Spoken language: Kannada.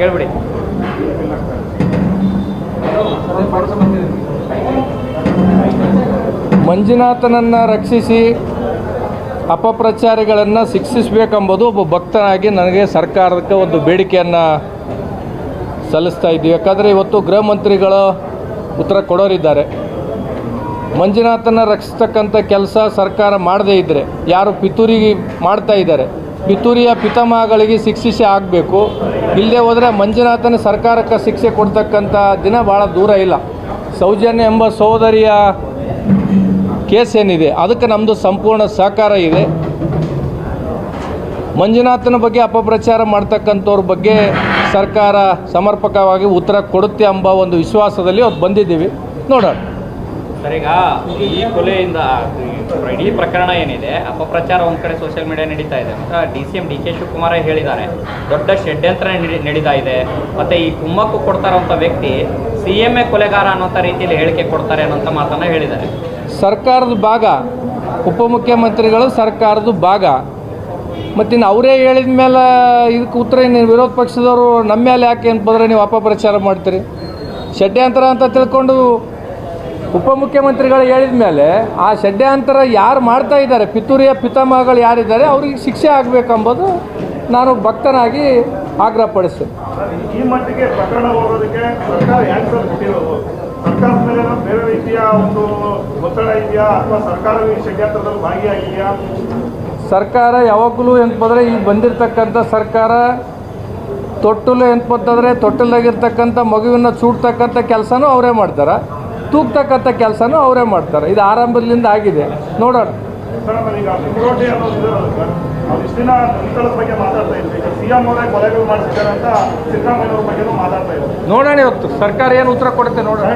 ಹೇಳ್ಬಿಡಿ ಮಂಜುನಾಥನನ್ನು ರಕ್ಷಿಸಿ ಅಪಪ್ರಚಾರಿಗಳನ್ನು ಶಿಕ್ಷಿಸಬೇಕೆಂಬುದು ಒಬ್ಬ ಭಕ್ತನಾಗಿ ನನಗೆ ಸರ್ಕಾರಕ್ಕೆ ಒಂದು ಬೇಡಿಕೆಯನ್ನು ಸಲ್ಲಿಸ್ತಾ ಇದ್ದೀವಿ. ಯಾಕಂದರೆ ಇವತ್ತು ಗೃಹ ಮಂತ್ರಿಗಳು ಉತ್ತರ ಕೊಡೋರಿದ್ದಾರೆ. ಮಂಜುನಾಥನ ರಕ್ಷಿಸ್ತಕ್ಕಂಥ ಕೆಲಸ ಸರ್ಕಾರ ಮಾಡದೇ ಇದ್ದರೆ ಯಾರು ಪಿತೂರಿ ಮಾಡ್ತಾ ಇದ್ದಾರೆ, ಪಿತೂರಿಯ ಪಿತಾಮಹಗಳಿಗೆ ಶಿಕ್ಷಿಸಿ ಆಗಬೇಕು. ಇಲ್ಲದೆ ಹೋದರೆ ಮಂಜುನಾಥನ ಸರ್ಕಾರಕ್ಕೆ ಶಿಕ್ಷೆ ಕೊಡ್ತಕ್ಕಂಥ ದಿನ ಭಾಳ ದೂರ ಇಲ್ಲ. ಸೌಜನ್ಯ ಎಂಬ ಸಹೋದರಿಯ ಕೇಸ್ ಏನಿದೆ, ಅದಕ್ಕೆ ನಮ್ಮದು ಸಂಪೂರ್ಣ ಸಹಕಾರ ಇದೆ. ಮಂಜುನಾಥನ ಬಗ್ಗೆ ಅಪಪ್ರಚಾರ ಮಾಡ್ತಕ್ಕಂಥವ್ರ ಬಗ್ಗೆ ಸರ್ಕಾರ ಸಮರ್ಪಕವಾಗಿ ಉತ್ತರ ಕೊಡುತ್ತೆ ಎಂಬ ಒಂದು ವಿಶ್ವಾಸದಲ್ಲಿ ಅವ್ರು ಬಂದಿದ್ದೀವಿ. ನೋಡೋಣ. ಸರ್ ಈಗ ಈ ಕೊಲೆಯಿಂದ ಇಡೀ ಪ್ರಕರಣ ಏನಿದೆ, ಅಪಪ್ರಚಾರ ಒಂದು ಕಡೆ ಸೋಷಿಯಲ್ ಮೀಡಿಯಾ ನಡೀತಾ ಇದೆ. ಅಂತ D C M D K Shivakumar ಹೇಳಿದ್ದಾರೆ. ದೊಡ್ಡ ಷಡ್ಯಂತ್ರ ನಡಿ- ನಡೀತಾ ಇದೆ. ಮತ್ತೆ ಈ ಕುಮ್ಮಕ್ಕು ಕೊಡ್ತಾರಂತ ವ್ಯಕ್ತಿ ಸಿ ಎಂ ಎ ಕೊಲೆಗಾರ ಅನ್ನೋಂಥ ರೀತಿಯಲ್ಲಿ ಹೇಳಿಕೆ ಕೊಡ್ತಾರೆ ಅನ್ನೋಂಥ ಮಾತನ್ನ ಹೇಳಿದ್ದಾರೆ. ಸರ್ಕಾರದ ಭಾಗ, ಉಪಮುಖ್ಯಮಂತ್ರಿಗಳು ಸರ್ಕಾರದ ಭಾಗ. ಮತ್ತಿನ್ನು ಅವರೇ ಹೇಳಿದ ಮೇಲೆ ಇದಕ್ಕೆ ಉತ್ತರ ನೀವು ವಿರೋಧ ಪಕ್ಷದವರು ನಮ್ಮ ಮೇಲೆ ಯಾಕೆ ಅಂತ ಬಂದರೆ ನೀವು ಅಪಪ್ರಚಾರ ಮಾಡ್ತೀರಿ? ಷಡ್ಯಂತ್ರ ಅಂತ ತಿಳ್ಕೊಂಡು ಉಪಮುಖ್ಯಮಂತ್ರಿಗಳು ಹೇಳಿದ ಮೇಲೆ ಆ ಷಡ್ಯಂತರ ಯಾರು ಮಾಡ್ತಾ ಇದ್ದಾರೆ ಪಿತೂರಿಯ ಪಿತಾಮಹಗಳು ಯಾರಿದ್ದಾರೆ ಅವ್ರಿಗೆ ಶಿಕ್ಷೆ ಆಗಬೇಕೆಂಬುದು ನಾನು ಭಕ್ತನಾಗಿ ಆಗ್ರಹಪಡಿಸ್ತೇನೆ. ಈ ಮಟ್ಟಿಗೆ ಪ್ರಕರಣ ಹೋಗೋದಕ್ಕೆ ಸರ್ಕಾರ ಯಾಕೆ ಸರ್ ಕೊಟ್ಟಿರೋದು? ಸರ್ಕಾರದ ಮೇಲೆ ಬೇರೆ ರೀತಿಯ ಒಂದು ಒತ್ತಡ ಇದೆಯಾ? ಅಥವಾ ಸರ್ಕಾರವೇ ಈ ಷಡ್ಯಂತ್ರದಲ್ಲಿ ಭಾಗಿಯಾಗಿದೆಯಾ? ಸರ್ಕಾರ ಯಾವಾಗಲೂ ಎಂತಂದರೆ ಈಗ ಬಂದಿರತಕ್ಕಂಥ ಸರ್ಕಾರ ತೊಟ್ಟಲು ಎಂತಂದರೆ ತೊಟ್ಟಲಾಗಿರ್ತಕ್ಕಂಥ ಮಗುವಿನ ಚೂಡ್ತಕ್ಕಂಥ ಕೆಲಸನೂ ಅವರೇ ಮಾಡ್ತಾರೆ. ತೂಗ್ತಕ್ಕಂಥ ಕೆಲಸನೂ ಅವರೇ ಮಾಡ್ತಾರೆ. ಇದು ಆರಂಭದಿಂದ ಆಗಿದೆ. ನೋಡೋಣ. ನೋಡೋಣ ಇವತ್ತು ಸರ್ಕಾರ ಏನು ಉತ್ತರ ಕೊಡುತ್ತೆ ನೋಡೋಣ.